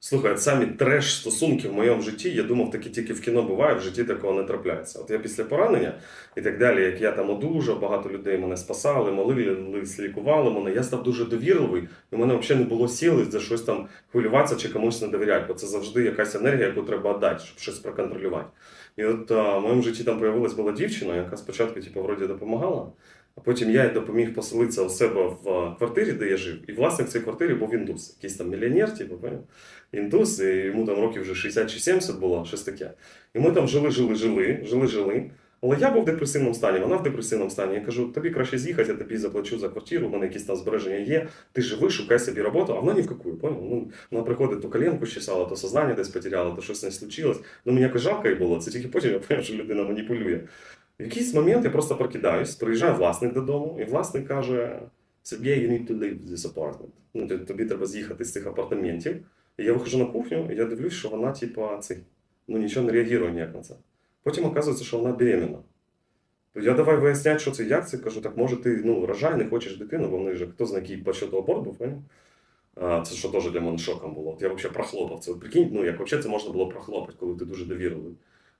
Слухай, самі треш стосунки в моєму житті, я думав, такі тільки в кіно буває, в житті такого не трапляється. От я після поранення і так далі, як я там одужав, багато людей мене спасали, молились, лікували мене. Я став дуже довірливий, і в мене взагалі не було сили за щось там хвилюватися чи комусь не довіряти, бо це завжди якась енергія, яку треба віддати, щоб щось проконтролювати. І от а, в моєму житті там появилась була дівчина, яка спочатку, типу, вроді допомагала. А потім я допоміг поселитися у себе в квартирі, де я жив. І власник цієї квартири був індус, якийсь там мільйонер, типу, поняв? індус, і йому там років вже 60 чи 70 було, щось таке. І ми там жили, жили, жили, жили, жили. Але я був в депресивному стані, вона в депресивному стані. Я кажу, тобі краще з'їхати, я тобі заплачу за квартиру, у мене якісь там збереження є. Ти живи, шукай собі роботу, а вона ні в яку, поняв? Ну, вона приходить, то коленку щесала, то сознання десь потеряла, то щось не случилось. Ну мені якось жалко їй було. Це тільки потім я поняв, що людина маніпулює. В якийсь момент я просто прокидаюсь, приїжджає власник додому, і власник каже: Сергій, you need to leave this apartment. Ну, тобі- треба з'їхати з цих апартаментів. І я виходжу на кухню, і я дивлюсь, що вона, типа, цей, ну нічого не реагує ніяк на це. Потім оказується, що вона беременна. То я давай виясняти, що це як це. Кажу, так може ти ну, рожай, не хочеш дитину, бо вони вже хто знає, який по щодо аборт був? А, це що теж для мене шоком було. От я взагалі прохлопав це. Прикинь, ну як взагалі це можна було прохлопати, коли ти дуже довірливий.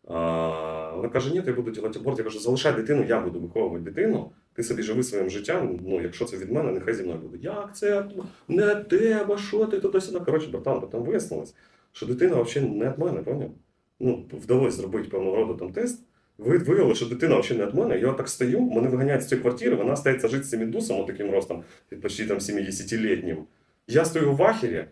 Вона каже, ні, я буду робити аборт. Я кажу, залишай дитину, я буду виховувати дитину. Ти собі живи своїм життям. Ну, якщо це від мене, нехай зі мною буде. Як це не тебе, що ти туди сюди. Коротше, братан, потім вияснилось, що дитина взагалі не від мене, поняв? Ну, вдалося зробити певного роду там тест. Ви виявили, що дитина взагалі не від мене. Я так стою, мене виганяють з цієї квартири, вона стається жити з цим індусом, таким ростом, почти там 70-літнім. Я стою в ахері,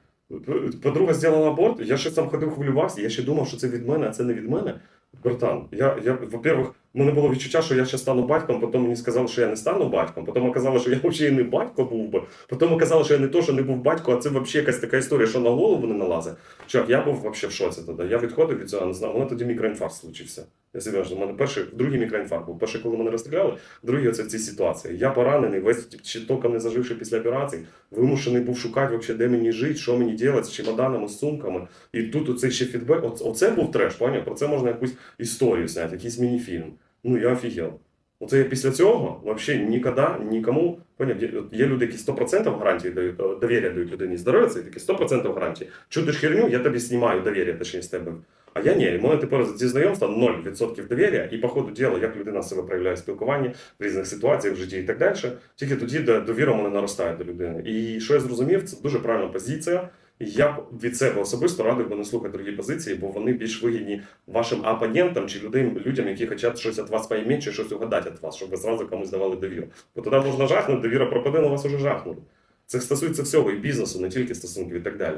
подруга зробила аборт, я ще там ходив, хвилювався, я ще думав, що це від мене, а це не від мене. Братан, я, я во-первых, в мене було відчуття, що я ще стану батьком, потім мені сказали, що я не стану батьком, потім оказалося, що я взагалі не батько був би, потім оказалося, що я не то, що не був батько, а це взагалі якась така історія, що на голову не налазить. Чувак, я був взагалі в шоці тоді. Я відходив від цього, не знаю, у мене тоді мікроінфаркт случився. Я серйозно, у мене перший, другий мікроінфаркт був. Перший, коли мене розстріляли, другий оце в цій ситуації. Я поранений, весь чи током не заживши після операції, вимушений був шукати, взагалі, де мені жити, що мені робити з чемоданами, з сумками. І тут оцей ще фідбек. Оце, був треш, поняв? Про це можна якусь історію зняти, якийсь мініфільм. Ну я офігел. Оце після цього взагалі ніколи нікому поняв, є, люди, які 100% гарантії дають, е, довір'я дають людині здоров'я, це такі 100% гарантії. Чудиш херню, я тобі знімаю довір'я, точніше з тебе. А я ні, мене тепер зі знайомства 0% довір'я, і по ходу діла, як людина себе проявляє в спілкуванні в різних ситуаціях в житті і так далі. Тільки тоді довіра мене наростає до людини. І що я зрозумів, це дуже правильна позиція. Я б від себе особисто радив би не слухати другі позиції, бо вони більш вигідні вашим опонентам чи людям, людям, які хочуть щось від вас поймати, чи щось угадати від вас, щоб ви зразу комусь давали довіру. Бо тоді можна жахнути, довіра пропаде, на вас уже жахнули. Це стосується всього і бізнесу, не тільки стосунків і так далі.